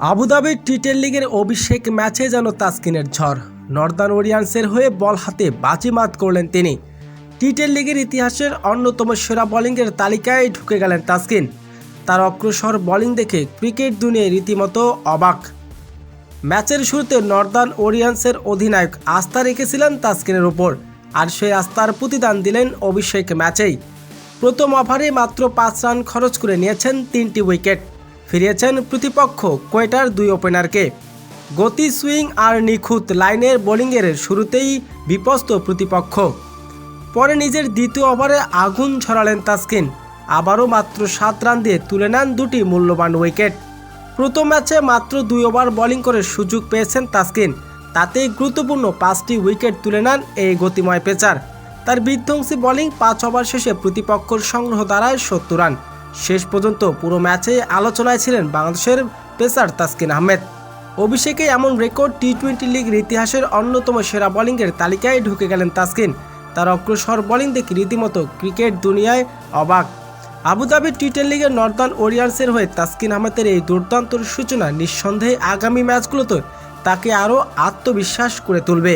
আবুধাবির টি ten লিগের অভিষেক ম্যাচে যেন তাসকিনের ঝড়। নর্দার্ন ওরিয়ান্সের হয়ে বল হাতে বাজিমাত করলেন তিনি। টি টেন লিগের ইতিহাসের অন্যতম সেরা বোলিংয়ের তালিকায় ঢুকে গেলেন তাসকিন। তার অগ্রসর বোলিং দেখে ক্রিকেট দুনিয়ায় রীতিমতো অবাক। ম্যাচের শুরুতে নর্দার্ন ওরিয়ান্সের অধিনায়ক আস্থা রেখেছিলেন তাসকিনের ওপর আর সেই আস্থার প্রতিদান দিলেন অভিষেক ম্যাচেই। প্রথম ওভারে মাত্র পাঁচ রান খরচ করে নিয়েছেন তিনটি উইকেট। ফিরিয়েছেন প্রতিপক্ষ কোয়েটার দুই ওপেনারকে। গতি সুইং আর নিখুঁত লাইনের বোলিংয়ের শুরুতেই বিপস্ত প্রতিপক্ষ। পরে নিজের দ্বিতীয় ওভারে আগুন ছড়ালেন তাসকিন। আবারও মাত্র সাত রান দিয়ে তুলে নেন দুটি মূল্যবান উইকেট। প্রথম ম্যাচে মাত্র দুই ওভার বোলিং করে সুযোগ পেয়েছেন তাসকিন। তাতেই গুরুত্বপূর্ণ পাঁচটি উইকেট তুলে নেন এই গতিময় পেচার। তার বিধ্বংসী বোলিং পাঁচ ওভার শেষে প্রতিপক্ষর সংগ্রহ দাঁড়ায় সত্তর রান। শেষ পর্যন্ত পুরো ম্যাচে আলোচনায় ছিলেন বাংলাদেশের পেসার তাসকিন আহমেদ। অভিষেকে এমন রেকর্ড টি টোয়েন্টি লিগের ইতিহাসের অন্যতম সেরা বোলিংয়ের তালিকায় ঢুকে গেলেন তাসকিন। তার অগ্রসর বোলিং দেখে রীতিমতো ক্রিকেট দুনিয়ায় অবাক। আবুধাবি টি টেন লিগের নর্দার্ন ওরিয়ান্সের হয়ে তাসকিন আহমেদের এই দুর্দান্ত সূচনা নিঃসন্দেহে আগামী ম্যাচগুলোতে তাকে আরও আত্মবিশ্বাস করে তুলবে।